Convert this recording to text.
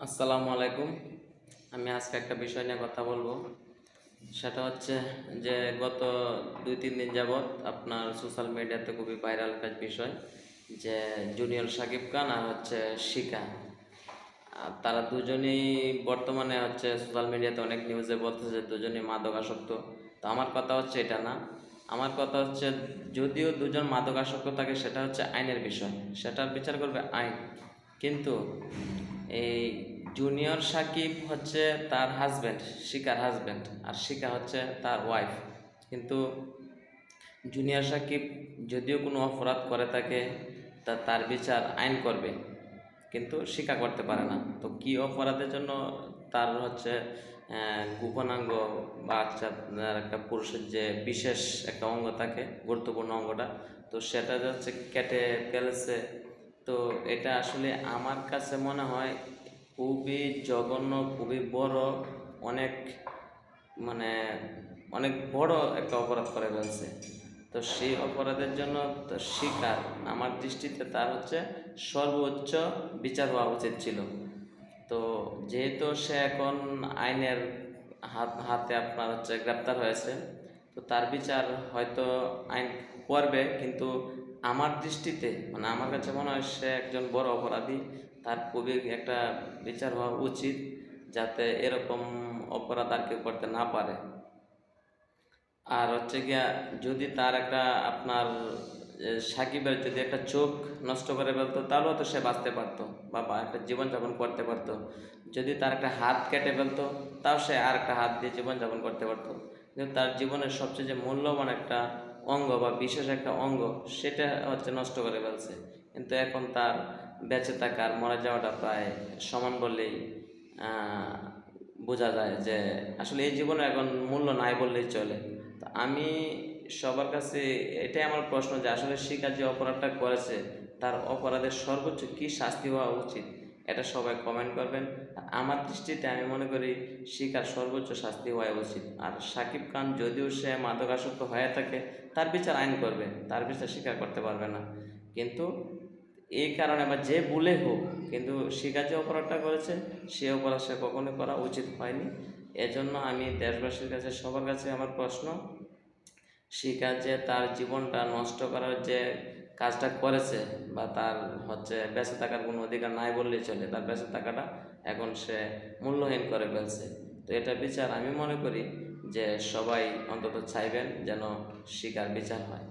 আসসালামু আলাইকুম। আমি আজকে একটা বিষয় নিয়ে কথা বলব। সেটা হচ্ছে যে গত দুই, তিন দিন যাবৎ আপনার সোশ্যাল মিডিয়াতে খুবই ভাইরাল একটা বিষয় যে জুনিয়র সাকিব খান আর হচ্ছে শিকা। তারা দুজনেই বর্তমানে হচ্ছে সোশ্যাল মিডিয়াতে অনেক নিউজে বলতেছে দুজনেই মাদকাসক্ত। তো আমার কথা হচ্ছে এটা না। আমার কথা হচ্ছে যদিও দুজন মাদকাসক্ত থাকে, সেটা হচ্ছে আইনের বিষয়। সেটার বিচার করবে আইন। কিন্তু এই জুনিয়র সাকিব হচ্ছে তার হাজব্যান্ড শিকার হাজব্যান্ড আর শিকা হচ্ছে তার ওয়াইফ কিন্তু জুনিয়র সাকিব যদিও কোনো অপরাধ করে থাকে তা তার বিচার আইন করবে, কিন্তু স্বীকার করতে পারে না। তো কি অপরাধের জন্য তার হচ্ছে গোপনাঙ্গ বা আচ্ছা একটা পুরুষের যে বিশেষ একটা অঙ্গ থাকে, গুরুত্বপূর্ণ অঙ্গটা, তো সেটা হচ্ছে কেটে ফেলেছে তো এটা আসলে আমার কাছে মনে হয় খুবই জঘন্য, খুবই বড়, অনেক মানে অনেক বড় একটা অপরাধ করে ফেলছে। তো সেই অপরাধের জন্য শিকার, আমার দৃষ্টিতে তার হচ্ছে সর্বোচ্চ বিচার হওয়া উচিত ছিল। তো যেহেতু সে এখন আইনের হাত, হাতে আপনার হচ্ছে গ্রেপ্তার হয়েছে, তো তার বিচার হয়তো আইন করবে, কিন্তু আমার দৃষ্টিতে মানে আমার কাছে মনে হয় সে একজন বড় অপরাধী, তার খুবই একটা বিচার হওয়া উচিত যাতে এরকম অপরাধ আর কেউ করতে না পারে। আর হচ্ছে গিয়া, যদি তার একটা আপনার সাকিবের যদি একটা চোখ নষ্ট করে ফেলতো, তাহলেও তো সে বাঁচতে পারতো বা একটা জীবনযাপন করতে পারতো। যদি তার একটা হাত কেটে ফেলতো, তাও সে আর একটা হাত দিয়ে জীবনযাপন করতে পারতো। কিন্তু তার জীবনের সবচেয়ে যে মূল্যবান একটা অঙ্গ বা বিশেষ একটা অঙ্গ, সেটা হচ্ছে নষ্ট করে ফেলছে। কিন্তু এখন তার বেঁচে থাকার, মরে যাওয়াটা প্রায় সমান বললেই বোঝা যায় যে আসলে এই জীবনে এখন মূল্য নাই বললেই চলে। তা আমি সবার কাছে এটাই আমার প্রশ্ন যে আসলে শিকার যে অপরাধটা করেছে, তার অপরাধের সর্বোচ্চ কি শাস্তি হওয়া উচিত? এটা সবাই কমেন্ট করবেন। আমার দৃষ্টিতে আমি মনে করি শিকার সর্বোচ্চ শাস্তি হওয়া উচিত। আর সাকিব খান যদিও সে মাদকাসক্ত হয়ে থাকে, তার বিচার আইন করবে, তার বিচার স্বীকার করতে পারবে না। কিন্তু এই কারণে বা যে ভুলে হোক, কিন্তু শিকার যে অপরাধটা করেছে, সে অপরাধ সে কখনোই করা উচিত হয়নি। এজন্য আমি দেশবাসীর কাছে, সবার কাছে আমার প্রশ্ন, শিকার যে তার জীবনটা নষ্ট করার যে কাজটা করেছে বা তার হচ্ছে বেঁচে থাকার কোনো অধিকার নাই বললেই চলে, তার বেঁচে থাকাটা এখন সে মূল্যহীন করে ফেলছে। তো এটা বিচার আমি মনে করি যে সবাই অন্তত চাইবেন যেন শিকার বিচার হয়।